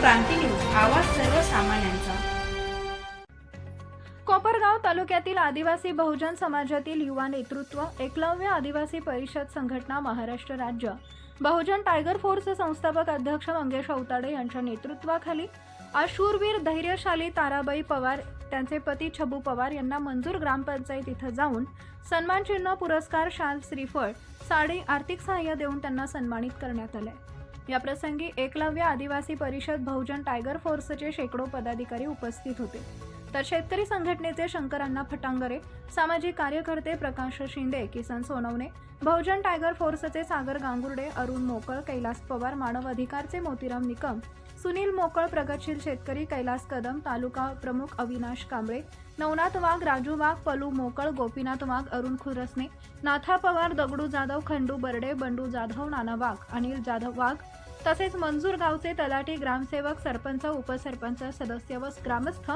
क्रांती news आवाज सर्वसामान्यांचा. कोपरगाव तालुक्यातील आदिवासी बहुजन समाजातील युवा नेतृत्व एकलव्य आदिवासी परिषद संघटना महाराष्ट्र राज्य. बहुजन टायगर फोर्स संस्थापक अध्यक्ष मंगेश अवताडे यांच्या नेतृत्वाखाली अशूरवीर धैर्यशाली ताराबाई पवार त्यांचे पती छबू पवार यांना मंजूर ग्रामपंचायत इथं जाऊन सन्मान चिन्ह पुरस्कार शाल श्रीफळ साडी आर्थिक सहाय्य देऊन त्यांना सन्मानित करण्यात आले याप्रसंगी एकलव्य आदिवासी परिषद बहुजन टायगर फोर्सचे शेकडो पदाधिकारी उपस्थित होते. तर शेतकरी संघटनेचे शंकरांना फटांगरे सामाजिक कार्यकर्ते प्रकाश शिंदे किसन सोनवणे बहुजन टायगर फोर्सचे सागर गांगुर्डे अरुण मोकळ कैलास पवार मानव अधिकारचे मोतीराम निकम सुनील मोकळ प्रगतशील शेतकरी कैलास कदम तालुका प्रमुख अविनाश कांबळे नवनाथ वाघ राजू वाघ पलू मोकळ गोपीनाथ वाघ अरुण खुरसने नाथा पवार दगडू जाधव खंडू बर्डे बंडू जाधव नाना वाघ अनिल जाधव वाघ तसेच मंजूर गावचे तलाठी ग्रामसेवक सरपंच उपसरपंच सदस्य व ग्रामस्थ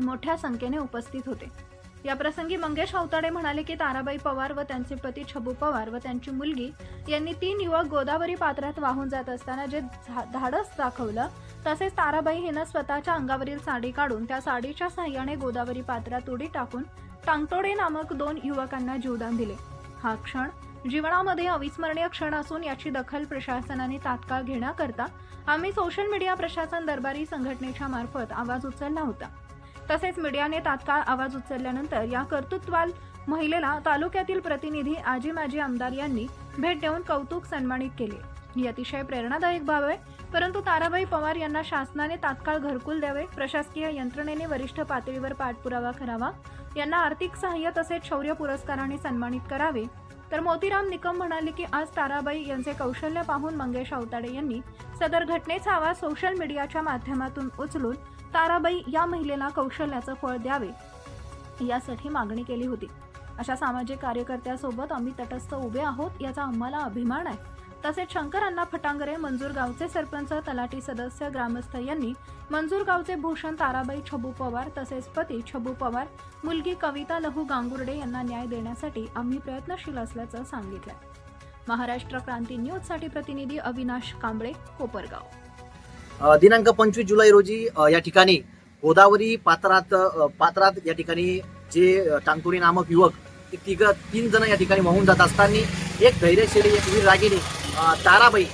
मोठ्या संख्येने उपस्थित होते. याप्रसंगी मंगेश हौताडे म्हणाले की ताराबाई पवार व त्यांचे पती छबू पवार व त्यांची मुलगी यांनी तीन युवक गोदावरी पात्रात वाहून जात असताना जे झा- धाडस दाखवलं तसेच ताराबाई हिनं स्वतःच्या अंगावरील साडी काढून त्या साडीच्या साह्याने गोदावरी पात्रात उडी टाकून टांगतोडे नामक दोन युवकांना जीवदान दिले. हा क्षण जीवनामध्ये अविस्मरणीय क्षण असून याची दखल प्रशासनाने तात्काळ घेण्याकरता आम्ही सोशल मीडिया प्रशासन दरबारी संघटनेच्या मार्फत आवाज उचलला होता. तसेच मीडियाने तात्काळ आवाज उचलल्यानंतर या कर्तृत्वाल महिलेला तालुक्यातील प्रतिनिधी आजी माजी आमदार यांनी भेट देऊन कौतुक सन्मानित केले. ही अतिशय प्रेरणादायक बाब आहे परंतु ताराबाई पवार यांना शासनाने तात्काळ घरकुल द्यावे प्रशासकीय यंत्रणेने वरिष्ठ पातळीवर पाठपुरावा करावा यांना आर्थिक सहाय्य तसेच शौर्य पुरस्काराने सन्मानित करावे तर मोतीराम निकम म्हणाले की आज ताराबाई यांचे कौशल्य पाहून मंगेश अवताडे यांनी सदर घटनेचा आवाज सोशल मीडियाच्या माध्यमातून उचलून ताराबाई या महिलेला कौशल्याचं फळ द्यावे यासाठी मागणी केली होती. अशा सामाजिक कार्यकर्त्यासोबत आम्ही तटस्थ उभे आहोत याचा आम्हाला अभिमान आहे. तसेच शंकर अण्णा फटांगरे मंजूर गावचे सरपंच तलाठी सदस्य ग्रामस्थ यांनी मंजूर गावचे भूषण ताराबाई छबू पवार तसेच पती छबू पवार मुलगी कविता लहू गांगुर्डे यांना न्याय देण्यासाठी आम्ही प्रयत्नशील असल्याचं सांगितलं महाराष्ट्र क्रांती न्यूजसाठी प्रतिनिधी अविनाश कांबळे कोपरगाव. दिनांक पंचवीस जुलै रोजी या ठिकाणी गोदावरी पात्रात पात्रात या ठिकाणी जे टांगतुरी नामक युवक तिघ तीन जण या ठिकाणी वाहून जात असताना एक धैर्यशीली एक वीर रागिणी ताराबाई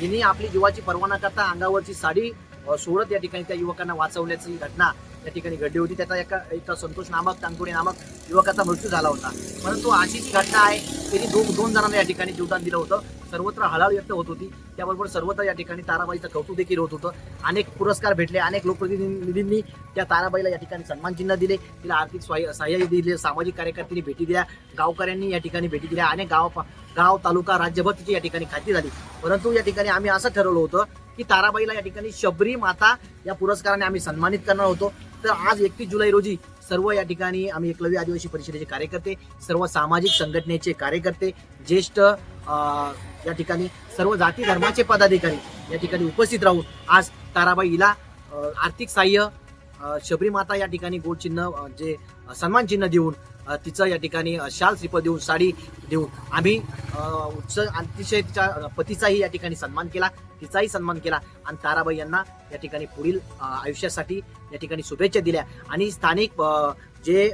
हिने आपली जीवाची पर्वा न करता अंगावरची साडी सोडत या ठिकाणी त्या युवकांना वाचवल्याची घटना या ठिकाणी घडली होती. त्याचा एका एका संतोष नामक तांकुडे नामक युवकाचा मृत्यू झाला होता. परंतु अशी जी घटना आहे त्यांनी दोन दोन जणांना या ठिकाणी जीवदान दिलं होतं. सर्वत्र हळहळ व्यक्त होत होती. त्याबरोबर सर्वत्र या ठिकाणी ताराबाईचं कौतुक देखील होत होतं. अनेक पुरस्कार भेटले अनेक लोकप्रतिनिधींनी त्या ताराबाईला या ठिकाणी सन्मान चिन्ह दिले. तिला आर्थिक सहाय्य सहाय्य दिले सामाजिक कार्यकर्त्यांनी भेटी दिल्या गावकऱ्यांनी या ठिकाणी भेटी दिल्या अनेक गाव गाव तालुका राज्यभर तिची या ठिकाणी खाती झाली. परंतु या ठिकाणी आम्ही असं ठरवलं होतं की ताराबाईला या ठिकाणी शबरी माता या पुरस्काराने आम्ही सन्मानित करणार होतो. तर आज एकतीस जुलै रोजी सर्व या ठिकाणी आम्ही एकलव्य आदिवासी परिषदेचे कार्यकर्ते सर्व सामाजिक संघटनेचे कार्यकर्ते ज्येष्ठ या ठिकाणी सर्व जाती धर्माचे पदाधिकारी या ठिकाणी उपस्थित राहून आज ताराबाई हिला आर्थिक सहाय्य शबरीमाता शबरी माता या ठिकाणी गोड चिन्ह जे सन्मान चिन्ह देऊन तिचं या ठिकाणी शाल श्रीफळ देऊन साडी देऊन आम्ही उच्च अतिशय तिच्या पतीचाही या ठिकाणी सन्मान केला तिचाही सन्मान केला आणि ताराबाई यांना या ठिकाणी पुढील आयुष्यासाठी या ठिकाणी शुभेच्छा दिल्या. आणि स्थानिक जे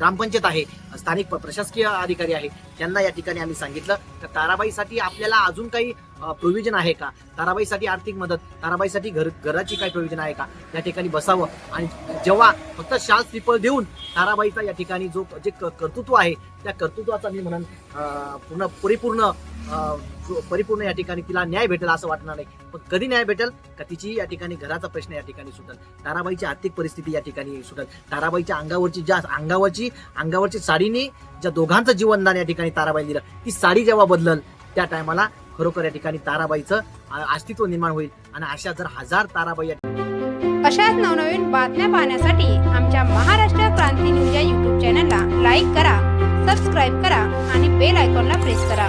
ग्रामपंचायत आहे स्थानिक प्रशासकीय अधिकारी आहे त्यांना या ठिकाणी आम्ही सांगितलं. तर ताराबाईसाठी आपल्याला अजून काही प्रोव्हिजन आहे का? ताराबाईसाठी आर्थिक मदत ताराबाईसाठी घर घराची काही प्रोव्हिजन आहे का? या ठिकाणी बसावं. आणि जेव्हा फक्त शाल श्रीफळ देऊन ताराबाईचा या ठिकाणी जो जे क- कर्तृत्व आहे त्या कर्तृत्वाचा मी म्हणून पूर्ण परिपूर्ण परिपूर्ण या ठिकाणी तिला न्याय भेटेल असं वाटणार नाही. पण कधी न्याय भेटेल? का तिची या ठिकाणी घराचा प्रश्न या ठिकाणी सुटेल? ताराबाईची आर्थिक परिस्थिती या ठिकाणी सुटेल. ताराबाईच्या अंगावरची ज्या अंगावरची अंगावरची साडीने ज्या दोघांचं जीवनदान या ठिकाणी ताराबाई दिलं ती साडी जेव्हा बदलल त्या टायमाला खरोखर या ठिकाणी ताराबाईचं अस्तित्व निर्माण होईल. आणि अशा जर हजार ताराबाई अशाच नवनवीन बातम्या पाहण्यासाठी आमच्या महाराष्ट्र क्रांती न्यूज या युट्यूब चॅनलला लाईक करा सबस्क्राईब करा आणि बेल आयकॉनला प्रेस करा.